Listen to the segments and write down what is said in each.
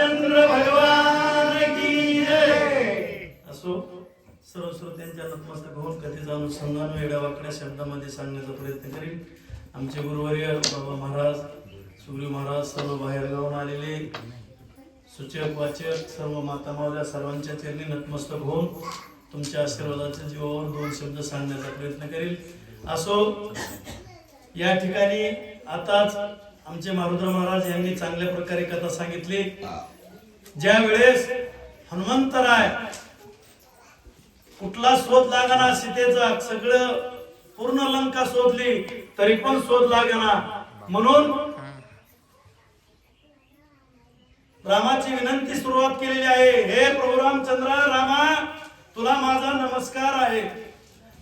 रामचंद्र भगवान की असो सर्व श्रोत्यांच्या नतमस्तक होऊन कथे जाणून समजावून वेगळ्या वाकड्या शब्दामध्ये सांगण्याचा प्रयत्न करील आमचे गुरुवर्य बाबा महाराज सूर्य महाराज सर्व बाहेर गावून आलेले सूचक वाचक सर्व माता मावल्या सर्वांच्या चरणी नतमस्तक होऊन तुमच्या आशीर्वादाच्या जीवावर दोन शब्द सांगण्याचा प्रयत्न करील असो या ठिकाणी आताच आमचे मारुद्र महाराज यांनी चांगल्या प्रकारे कथा सांगितली. ज्या वेळेस हनुमंतराय कुठला शोध लागणार सीतेचा सगळं पूर्ण लंका शोधली तरी पण शोध लागणार म्हणून रामाची विनंती सुरुवात केलेली आहे. हे प्रभू रामचंद्र रामा तुला माझा नमस्कार आहे.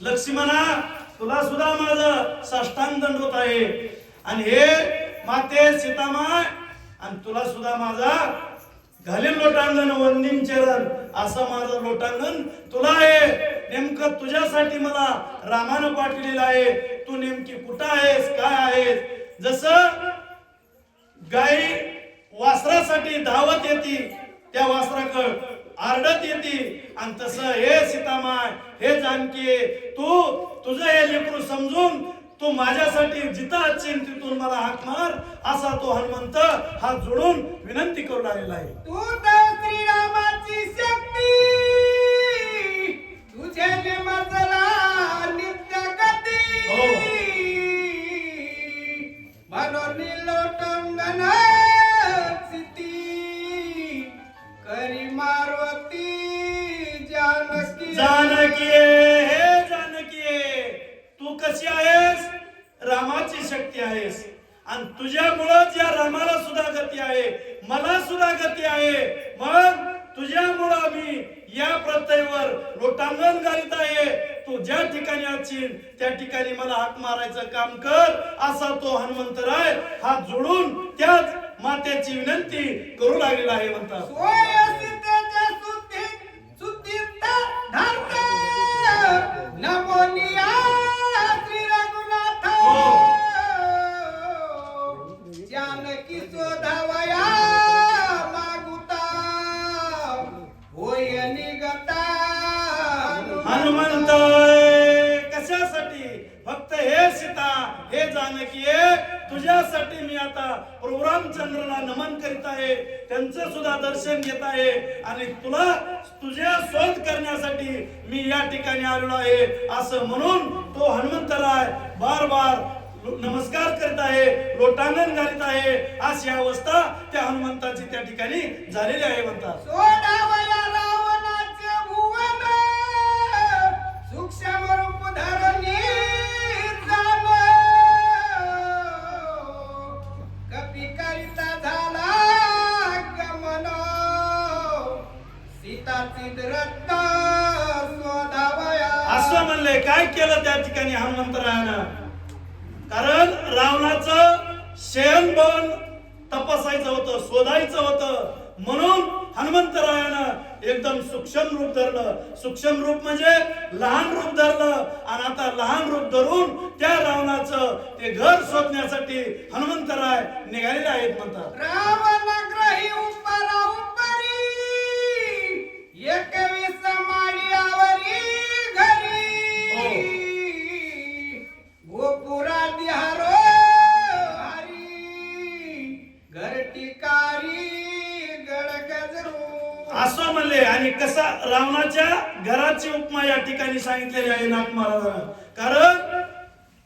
लक्ष्मणा तुला सुद्धा माझं साष्टांग दंडवत आहे. आणि हे माते सीतामाय आणि तुला सुद्धा माझा घालील लोटांगण वंदिम चरण असं माझं लोटांगण तुला आहे. नेमकं तुझ्यासाठी मला रामानं पाठवलेलं आहे. तू नेमकी कुठं आहेस काय आहेस? जसं गाई वासरासाठी धावत येते त्या वासराकड आरडत येते. आणि तसं हे सीतामाय हे जानकी तू तुझं हे लेकरू समजून तू माझ्यासाठी जिथं अच्छीन तिथून मला हाक मार असा तो हनुमंत हात जोडून विनंती करून आलेला आहे. तू तर श्रीरामाची शक्ती! तुझे जन्मजला नित्य गती हो. म्हणून लोटंगण सिती करी मारवती जानकी! जानकी हे जानकी तू कशी आहेस? रामाची शक्ती आहेस आणि तुझ्यामुळं ज्या रामाला सुद्धा गती आहे. मला सुद्धा गती आहे. मग तुझ्यामुळं मी या प्रत्ययवर लोटांगण घालीत आहे. तू ज्या ठिकाणी असशील त्या ठिकाणी मला हात मारायचं काम कर असा तो हनुमंतराय हात जोडून त्याच मातेची विनंती करू लागलेला आहे म्हणतात. हनुमंत कशासाठी? फक्त हे सीता हे जानकी तुझ्यासाठी मी आता प्रभू नमन करीत आहे. त्यांचं सुद्धा दर्शन घेत आहे. आणि तुला तुझ्या शोध करण्यासाठी मी या ठिकाणी आलेलो आहे. असं म्हणून तो हनुमंतराय बार बार नमस्कार करीत आहे लोटांगण घालीत आहे. अशी अवस्था त्या हनुमंताची त्या ठिकाणी झालेली आहे म्हणतात. असं काय केलं त्या ठिकाणी? हनुमंतरायानं कारण रावणाचं शयन बन तपासायचं होतं शोधायचं होतं. म्हणून हनुमंतरायानं एकदम सूक्ष्म रूप धरलं. सूक्ष्म रूप म्हणजे लहान रूप धरलं. आणि आता लहान रूप धरून त्या रावणाचं ते घर शोधण्यासाठी हनुमंतराय निघालेले आहेत म्हणतात. असं म्हणले. आणि कसा? रावणाच्या घराची उपमा या ठिकाणी सांगितलेली आहे नाथ महाराजांना. कारण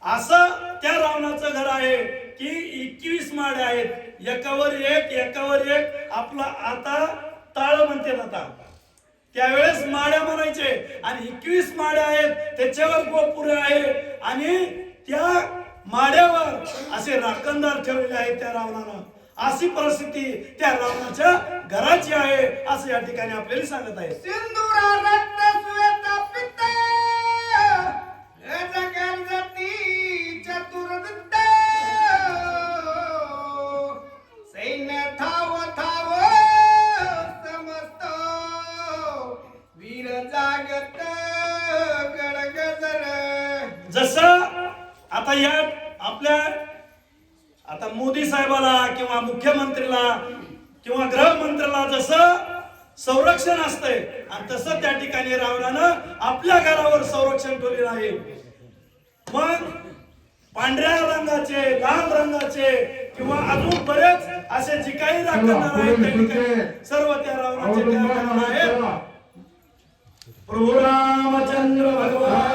असं त्या रावणाचं घर आहे की एकवीस माळे आहेत. एकावर एक एकावर एक. आपला आता ताळ म्हणते आता. त्यावेळेस माड्या म्हणायचे. आणि एकवीस माड्या आहेत. त्याच्यावर गोपुरे आहे. आणि त्या माड्यावर असे राखणदार ठेवलेले आहेत त्या रावणानं. अशी परिस्थिती त्या रावणाच्या घराची आहे असं या ठिकाणी आपल्याला सांगत आहे. सैन्य थाव थाव समस्त वीर जागत गड गजर जसं आता या आपल्या आता मोदी साहेबाला किंवा मुख्यमंत्रीला किंवा गृहमंत्र्याला जसं संरक्षण असतंय आणि तसं त्या ठिकाणी रावणानं आपल्या घरावर संरक्षण ठेवलेलं आहे. मग पांढऱ्या रंगाचे लाल रंगाचे किंवा अजून बरेच असे जे काही दाखवणार आहेत त्या ठिकाणी सर्व त्या रावणाचे आहेत. प्रभू रामचंद्र भगवान.